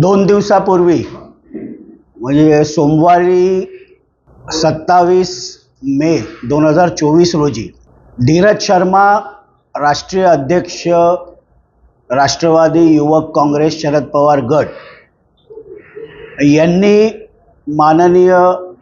दोन दिवसापूर्वी म्हणजे सोमवारी सत्तावीस मे दोन हजार चोवीस रोजी धीरज शर्मा राष्ट्रीय अध्यक्ष राष्ट्रवादी युवक काँग्रेस शरद पवार गट यांनी माननीय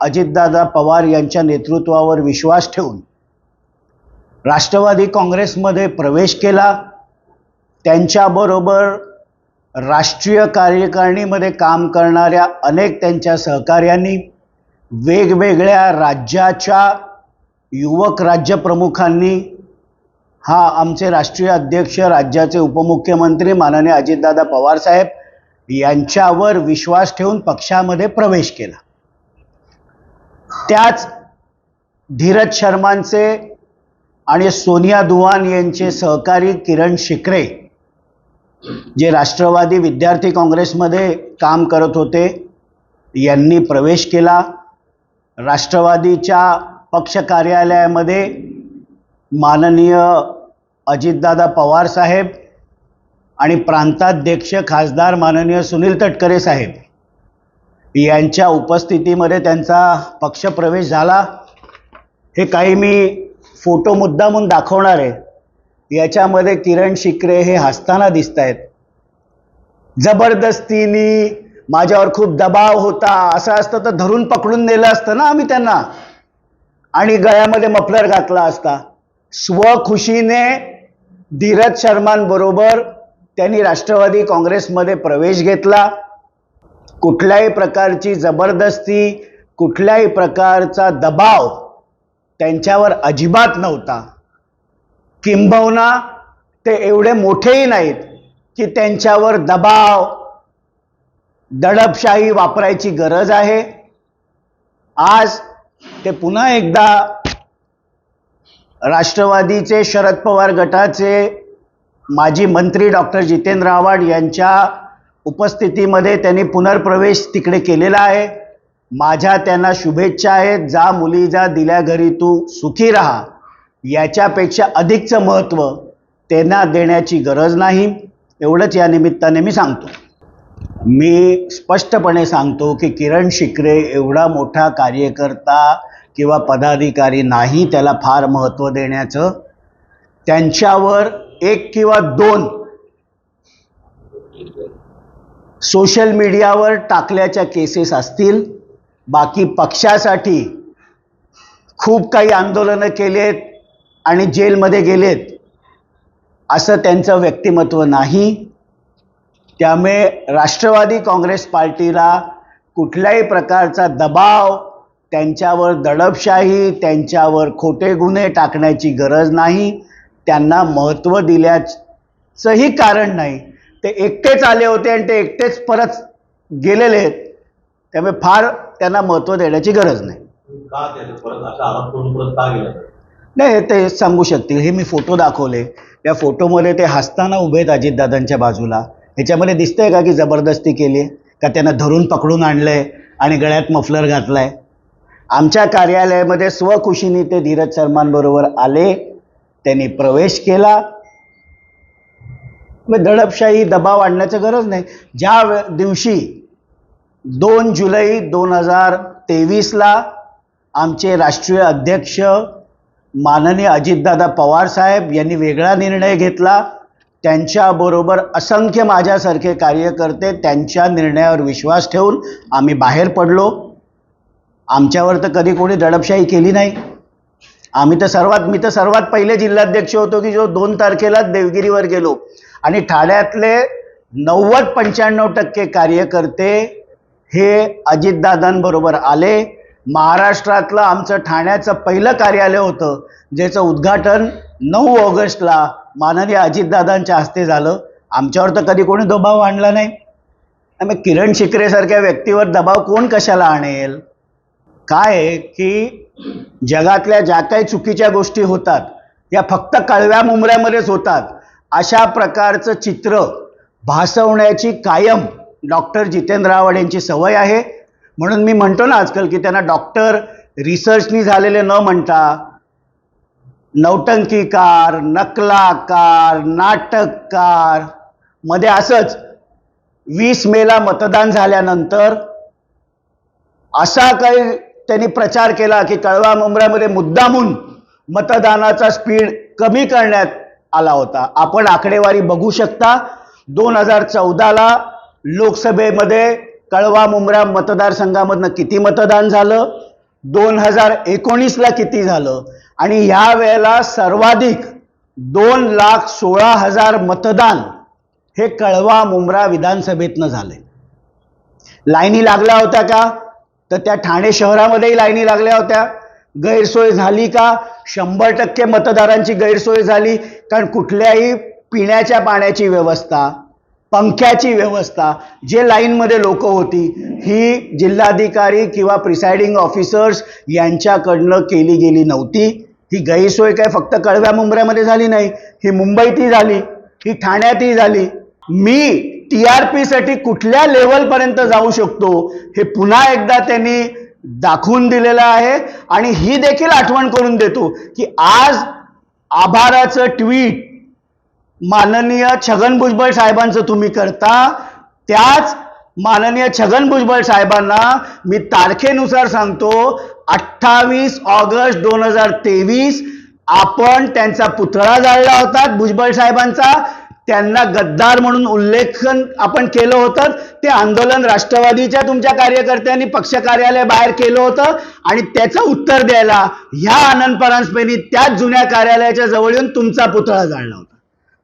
अजितदादा पवार यांच्या नेतृत्वावर विश्वास ठेवून राष्ट्रवादी काँग्रेसमध्ये प्रवेश केला. त्यांच्याबरोबर राष्ट्रीय कार्यकारिणीमध्ये काम करणाऱ्या अनेक त्यांच्या सहकार्यांनी वेगवेगळ्या राज्याच्या युवक राज्यप्रमुखांनी हा आमचे राष्ट्रीय अध्यक्ष राज्याचे उपमुख्यमंत्री माननीय अजितदादा पवारसाहेब यांच्यावर विश्वास ठेवून पक्षामध्ये प्रवेश केला. त्याच धीरज शर्मांचे आणि सोनिया दुवान यांचे सहकारी किरण शिकरे जे राष्ट्रवादी विद्यार्थी काँग्रेसमध्ये काम करत होते यांनी प्रवेश केला. राष्ट्रवादीच्या पक्ष कार्यालयामध्ये माननीय अजितदादा पवार साहेब आणि प्रांताध्यक्ष खासदार माननीय सुनील तटकरे साहेब यांच्या उपस्थितीमध्ये त्यांचा पक्षप्रवेश झाला. हे काही मी फोटो मुद्दामून दाखवणार आहे. याच्यामध्ये किरण शिकरे हे हसताना दिसत आहेत जबरदस्तीने माझ्यावर खूप दबाव होता. असं असतं तर धरून पकडून नेलं असतं ना आम्ही त्यांना. आणि गळ्यामध्ये मफलर घातला असता. स्वखुशीने धीरज शर्मांबरोबर त्यांनी राष्ट्रवादी काँग्रेसमध्ये प्रवेश घेतला. कुठल्याही प्रकारची जबरदस्ती कुठल्याही प्रकारचा दबाव त्यांच्यावर अजिबात नव्हता. किंबहुना ते एवढे मोठेही नाहीत की त्यांच्यावर दबाव दडपशाही वापरायची गरज आहे. आज ते पुन्हा एकदा राष्ट्रवादीचे शरद पवार गटाचे माजी मंत्री डॉक्टर जितेंद्र आव्हाड यांच्या उपस्थितीमध्ये त्यांनी पुनर्प्रवेश तिकडे केलेला आहे. माझ्या त्यांना शुभेच्छा आहेत. जा मुली जा दिल्या घरी तू सुखी राहा. याच्यापेक्षा अधिकचं महत्त्व त्यांना देण्याची गरज नाही एवढंच या निमित्ताने मी सांगतो. मी स्पष्टपणे सांगतो की किरण शिकरे एवढा मोठा कार्यकर्ता किंवा पदाधिकारी नाही त्याला फार महत्त्व देण्याचं. त्यांच्यावर एक किंवा दोन सोशल मीडियावर टाकल्याच्या केसेस असतील बाकी पक्षासाठी खूप काही आंदोलनं केलेत आणि जेलमध्ये गेलेत असं त्यांचं व्यक्तिमत्व नाही. त्यामुळे राष्ट्रवादी काँग्रेस पार्टीला कुठल्याही प्रकारचा दबाव त्यांच्यावर दडपशाही त्यांच्यावर खोटे गुन्हे टाकण्याची गरज नाही. त्यांना महत्त्व दिल्याचंही कारण नाही. ते एकटेच आले होते आणि ते एकटेच परत गेलेले आहेत. त्यामुळे फार त्यांना महत्त्व देण्याची गरज नाही. नाही ते सांगू शकतील. हे मी फोटो दाखवले. या फोटोमध्ये ते हसताना उभे आहेत अजितदादांच्या बाजूला. ह्याच्यामध्ये दिसतंय का की जबरदस्ती केली आहे? का त्यांना धरून पकडून आणलं आहे आणि गळ्यात मफलर घातलाय? आमच्या कार्यालयामध्ये स्वखुशीने ते धीरज शर्मांबरोबर आले. त्यांनी प्रवेश केला. मग दडपशाही दबाव आणण्याचं गरज नाही. ज्या दिवशी दोन जुलै दोन हजार तेवीसला आमचे राष्ट्रीय अध्यक्ष माननीय अजितदादा पवार साहेब यांनी वेगळा निर्णय घेतला. त्यांच्याबरोबर असंख्य माझ्यासारखे कार्यकर्ते त्यांच्या निर्णयावर विश्वास ठेवून आम्ही बाहेर पडलो. आमच्यावर तर कधी कोणी दडपशाही केली नाही. आम्ही तर सर्वात मी तर सर्वात पहिले जिल्हाध्यक्ष होतो की जो दोन तारखेला देवगिरीवर गेलो. आणि ठाण्यातले नव्वद पंच्याण्णव टक्के कार्यकर्ते हे अजितदादांबरोबर आले. महाराष्ट्रातलं आमचं ठाण्याचं पहिलं कार्यालय होतं ज्याचं उद्घाटन नऊ ऑगस्टला माननीय अजितदादांच्या हस्ते झालं. आमच्यावर तर कधी कोणी दबाव आणला नाही. मग किरण शिकरेसारख्या व्यक्तीवर दबाव कोण कशाला आणेल? काय आहे की जगातल्या ज्या काही चुकीच्या गोष्टी होतात या फक्त कळव्या मुंबऱ्यामध्येच होतात. अशा प्रकारचं चित्र भासवण्याची कायम डॉक्टर जितेंद्र आव्हाड यांची सवय आहे. म्हणून मी म्हणतो ना आजकाल की त्यांना डॉक्टर रिसर्चनी झालेले न म्हणता नौटंकीकार नकलाकार नाटककारमध्ये असंच वीस मेला मतदान झाल्यानंतर असा काही त्यांनी प्रचार केला की कळवा मुंबऱ्यामध्ये मुद्दामून मतदानाचा स्पीड कमी करण्यात आला होता. आपण आकडेवारी बघू शकता दोन हजार चौदाला लोकसभेमध्ये कळवा मुंब्रा मतदारसंघामधनं किती मतदान झालं? दोन हजार एकोणीसला किती झालं? आणि ह्या वेळेला सर्वाधिक दोन लाख सोळा हजार मतदान हे कळवा मुंब्रा विधानसभेतनं झाले लाईनी लागल्या होत्या का? तर त्या ठाणे शहरामध्येही लाईनी लागल्या होत्या. गैरसोय झाली का? शंभर टक्के मतदारांची गैरसोय झाली. कारण कुठल्याही पिण्याच्या पाण्याची व्यवस्था पंख्याची व्यवस्था जे लाईनमध्ये लोक होती ही जिल्हाधिकारी किंवा प्रिसाइडिंग ऑफिसर्स यांच्याकडनं केली गेली नव्हती. ही गैरसोय काय फक्त कळव्या मुंबऱ्यामध्ये झाली नाही ही मुंबईतही झाली ही ठाण्यातही झाली. मी टी आर पीसाठी कुठल्या लेवलपर्यंत जाऊ शकतो हे पुन्हा एकदा त्यांनी दाखवून दिलेलं आहे आणि ही देखील आठवण करून देतो की आज आभाराचं ट्विट माननीय छगन भुजबळ साहेबांचं तुम्ही करता. त्याच माननीय छगन भुजबळ साहेबांना मी तारखेनुसार सांगतो अठ्ठावीस ऑगस्ट दोन हजार तेवीस आपण त्यांचा पुतळा जाळला होता भुजबळ साहेबांचा. त्यांना गद्दार म्हणून उल्लेखन आपण केलं होतं. ते आंदोलन राष्ट्रवादीच्या तुमच्या कार्यकर्त्यांनी पक्ष कार्यालय बाहेर केलं होतं. आणि त्याचं उत्तर द्यायला ह्या आनंद परांजपेनी त्याच जुन्या कार्यालयाच्या जवळ येऊन तुमचा पुतळा जाळला होता.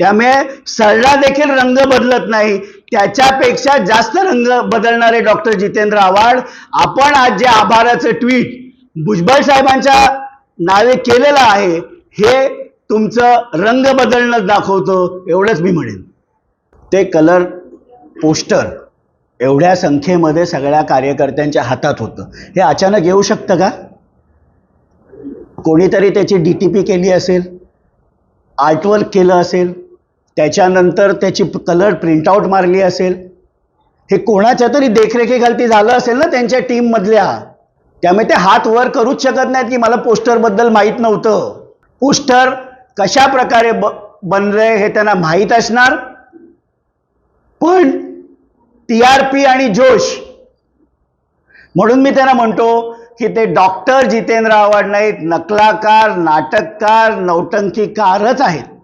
त्यामुळे सरळा देखील रंग बदलत नाही. त्याच्यापेक्षा जास्त रंग बदलणारे डॉक्टर जितेंद्र आव्हाड आपण आज जे आभाराचं ट्विट भुजबळ साहेबांच्या नावे केलेलं आहे हे तुमचं रंग बदलणं दाखवतं एवढंच मी म्हणेन. ते कलर पोस्टर एवढ्या संख्येमध्ये सगळ्या कार्यकर्त्यांच्या हातात होतं. हे अचानक येऊ शकतं का? कोणीतरी त्याची डी टी पी केली असेल आर्टवर्क केलं असेल त्याच्यानंतर त्याची कलर प्रिंटआउट मारली असेल. हे कोणाच्या तरी देखरेखीखालती झालं असेल ना त्यांच्या टीममधल्या त्यामुळे ते हात वर करूच शकत नाहीत की मला पोस्टरबद्दल माहीत नव्हतं. पोस्टर कशा प्रकारे ब बनलंय हे त्यांना माहीत असणार? पण टी आर पी आणि जोश. म्हणून मी त्यांना म्हणतो की ते डॉक्टर जितेंद्र आव्हाड नाहीत नकलाकार नाटककार नौटंकीकारच आहेत.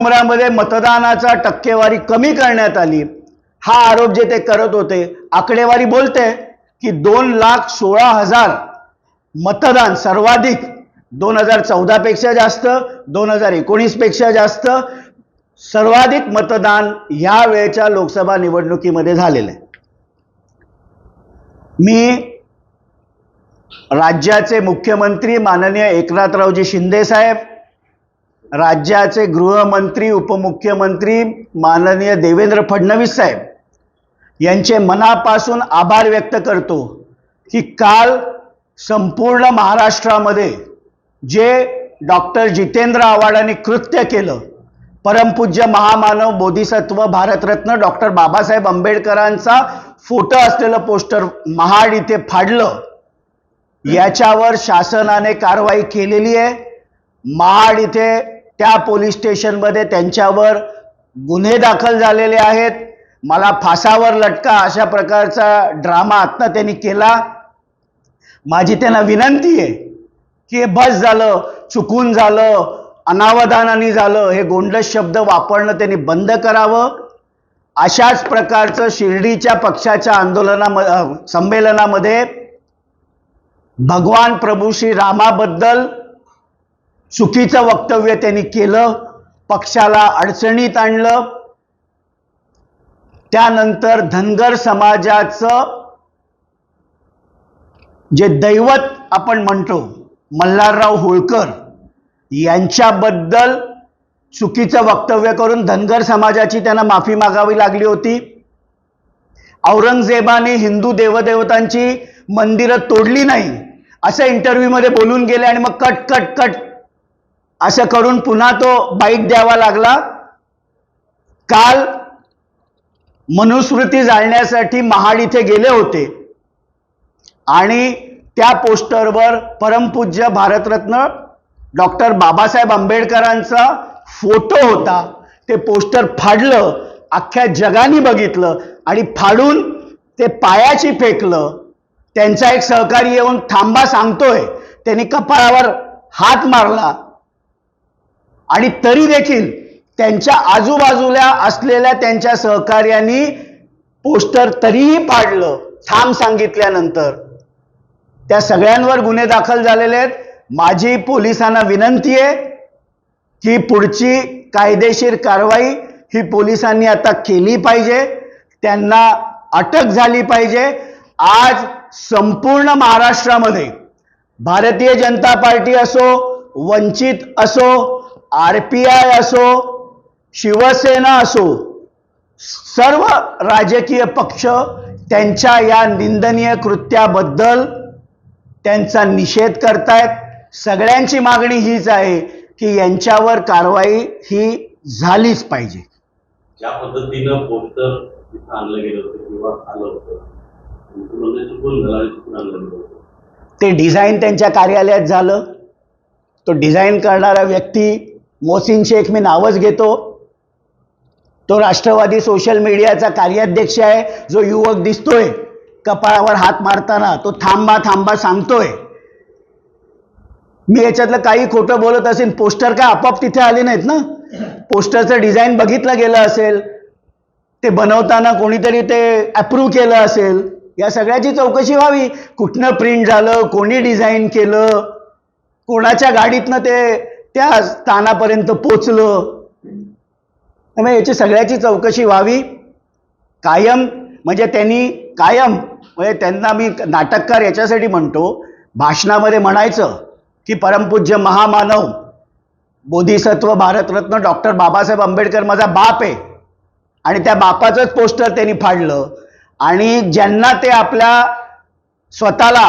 मध्ये मतदानाचा टक्केवारी कमी करण्यात आली. हा आरोप जे ते करत होते आकडेवारी बोलते की दोन लाख सोळा हजार मतदान सर्वाधिक दोन हजार चौदापेक्षा जास्त दोन हजार एकोणीसपेक्षा जास्त सर्वाधिक मतदान ह्या वेळेच्या लोकसभा निवडणुकीमध्ये झालेलं आहे. मी राज्याचे मुख्यमंत्री माननीय एकनाथरावजी शिंदे साहेब राज्याचे गृहमंत्री उपमुख्यमंत्री माननीय देवेंद्र फडणवीस साहेब यांचे मनापासून आभार व्यक्त करतो की काल संपूर्ण महाराष्ट्रामध्ये जे डॉक्टर जितेंद्र आव्हाडांनी कृत्य केलं परमपूज्य महामानव बोधिसत्व भारतरत्न डॉक्टर बाबासाहेब आंबेडकरांचा फोटो असलेलं पोस्टर महाड इथे फाडलं याच्यावर शासनाने कारवाई केलेली आहे. महाड इथे त्या पोलीस स्टेशनमध्ये त्यांच्यावर गुन्हे दाखल झालेले आहेत. मला फासावर लटका अशा प्रकारचा ड्रामा आत्ता त्यांनी केला. माझी त्यांना विनंती आहे की बस झालं चुकून झालं अनावधानाने झालं हे गोंडस शब्द वापरणं त्यांनी बंद करावं. अशाच प्रकारचं शिर्डीच्या पक्षाच्या आंदोलनाम संमेलनामध्ये भगवान प्रभू श्री रामाबद्दल चुकीचं वक्तव्य त्यांनी केलं पक्षाला अडचणीत आणलं. त्यानंतर धनगर समाजाचं जे दैवत आपण म्हणतो मल्हारराव होळकर यांच्याबद्दल चुकीचं वक्तव्य करून धनगर समाजाची त्यांना माफी मागावी लागली होती. औरंगजेबाने हिंदू देवदेवतांची मंदिरं तोडली नाही असं इंटरव्ह्यूमध्ये बोलून गेले आणि मग कट कट कट असं करून पुन्हा तो बाईट द्यावा लागला. काल मनुस्मृती जाळण्यासाठी महाड इथे गेले होते. आणि त्या पोस्टरवर परमपूज्य भारतरत्न डॉक्टर बाबासाहेब आंबेडकरांचा फोटो होता. ते पोस्टर फाडलं अख्ख्या जगाने बघितलं आणि फाडून ते पायाची फेकलं. त्यांचा एक सहकारी येऊन थांबा सांगतोय. त्यांनी कपाळावर हात मारला. आणि तरी देखील त्यांच्या आजूबाजूला असलेल्या त्यांच्या सहकार्यांनी पोस्टर तरीही पाडलं थांब सांगितल्यानंतर. त्या सगळ्यांवर गुन्हे दाखल झालेले आहेत. माझी पोलिसांना विनंती आहे की पुढची कायदेशीर कारवाई ही पोलिसांनी आता केली पाहिजे. त्यांना अटक झाली पाहिजे. आज संपूर्ण महाराष्ट्रामध्ये भारतीय जनता पार्टी असो वंचित असो आर पी आय असो शिवसेना असो सर्व राजकीय पक्ष त्यांच्या या निंदनीय कृत्याबद्दल त्यांचा निषेध करतायत. सगळ्यांची मागणी हीच आहे की यांच्यावर कारवाई ही झालीच पाहिजे. ज्या पद्धतीनं पोस्टर तिथं आणलं गेलं होतं किंवा आलं होतं ते डिझाईन त्यांच्या कार्यालयात झालं. तो डिझाईन करणारा व्यक्ती मोसिन शेख मी नावच घेतो. तो राष्ट्रवादी सोशल मीडियाचा कार्याध्यक्ष आहे. जो युवक दिसतोय कपाळावर हात मारताना तो थांबा थांबा सांगतोय. मी याच्यातलं काही खोटं बोलत असेल पोस्टर काय आपोआप तिथे आले नाहीत ना? पोस्टरचं डिझाईन बघितलं गेलं असेल ते बनवताना कोणीतरी ते अप्रूव्ह केलं असेल या सगळ्याची चौकशी व्हावी. कुठनं प्रिंट झालं कोणी डिझाईन केलं कोणाच्या गाडीतनं ते त्या स्थानापर्यंत पोचलं. त्यामुळे याची सगळ्याची चौकशी व्हावी. कायम म्हणजे त्यांनी कायम म्हणजे त्यांना मी नाटककार याच्यासाठी म्हणतो भाषणामध्ये म्हणायचं की परमपूज्य महामानव बोधिसत्व भारतरत्न डॉक्टर बाबासाहेब आंबेडकर माझा बाप आहे. आणि त्या बापाचंच पोस्टर त्यांनी फाडलं. आणि ज्यांना ते आपल्या स्वतःला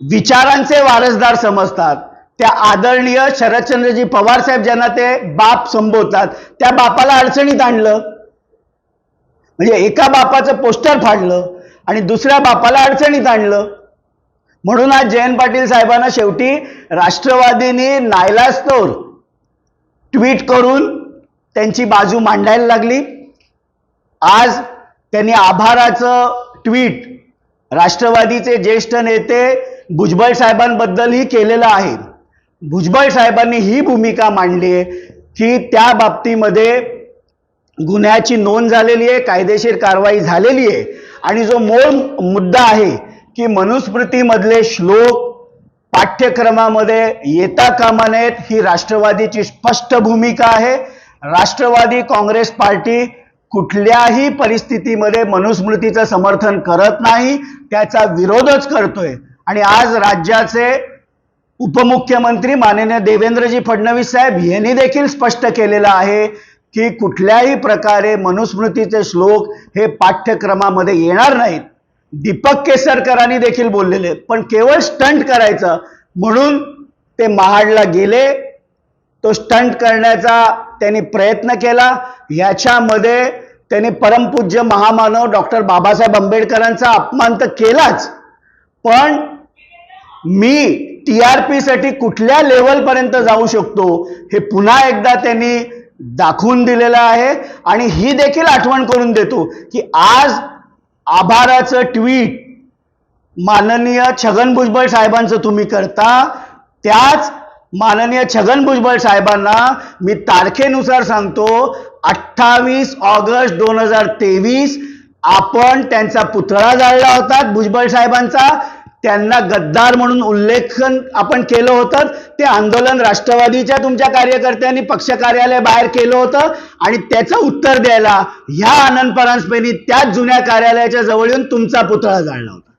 विचारांचे वारसदार समजतात त्या आदरणीय शरदचंद्रजी पवार साहेब ज्यांना ते बाप संबोधतात त्या बापाला अडचणीत आणलं. म्हणजे एका बापाचं पोस्टर फाडलं आणि दुसऱ्या बापाला अडचणीत आणलं. म्हणून आज जयंत पाटील साहेबांना शेवटी राष्ट्रवादीने नायलास्तोर ट्विट करून त्यांची बाजू मांडायला लागली. आज त्यांनी आभाराचं ट्विट राष्ट्रवादीचे ज्येष्ठ नेते भुजबळ साहेबांबद्दलही केलेलं आहे. भुजबळ साहेबांनी ही भूमिका मांडली आहे की त्या बाबतीमध्ये गुन्ह्याची नोंद झालेली आहे कायदेशीर कारवाई झालेली आहे. आणि जो मूळ मुद्दा आहे की मनुस्मृतीमधले श्लोक पाठ्यक्रमामध्ये येता कामा नयेत ही राष्ट्रवादीची स्पष्ट भूमिका आहे. राष्ट्रवादी काँग्रेस पार्टी कुठल्याही परिस्थितीमध्ये मनुस्मृतीचं समर्थन करत नाही त्याचा विरोधच करतोय. आणि आज राज्याचे उपमुख्यमंत्री माननीय देवेंद्रजी फडणवीस साहेब यांनी देखील स्पष्ट केलेलं आहे की कुठल्याही प्रकारे मनुस्मृतीचे श्लोक हे पाठ्यक्रमामध्ये येणार नाहीत. दीपक केसरकरांनी देखील बोललेले आहेत. पण केवळ स्टंट करायचं. म्हणून ते महाडला गेले. तो स्टंट करण्याचा त्यांनी प्रयत्न केला. याच्यामध्ये त्यांनी परमपूज्य महामानव डॉक्टर बाबासाहेब आंबेडकरांचा अपमान तर केलाच. पण मी टी आर पीसाठी कुठल्या लेवलपर्यंत जाऊ शकतो हे पुन्हा एकदा त्यांनी दाखवून दिलेलं आहे. आणि ही देखील आठवण करून देतो की आज आभाराचं ट्विट माननीय छगन भुजबळ साहेबांचं तुम्ही करता. त्याच माननीय छगन भुजबळ साहेबांना मी तारखेनुसार सांगतो अठ्ठावीस ऑगस्ट दोन हजार तेवीस आपण त्यांचा पुतळा जाळला होता भुजबळ साहेबांचा. त्यांना गद्दार म्हणून उल्लेखन आपण केलं होतं. ते आंदोलन राष्ट्रवादीच्या तुमच्या कार्यकर्त्यांनी पक्ष कार्यालय बाहेर केलं होतं. आणि त्याचं उत्तर द्यायला ह्या आनंद परांजपेनी त्याच जुन्या कार्यालयाच्या जवळ येऊन तुमचा पुतळा जाळला होता.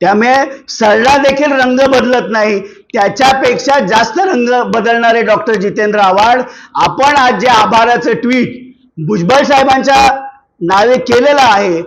त्यामुळे सरळा देखील रंग बदलत नाही. त्याच्यापेक्षा जास्त रंग बदलणारे डॉक्टर जितेंद्र आव्हाड आपण आज जे आभाराचं ट्विट भुजबळ साहेबांच्या नावे केलेलं आहे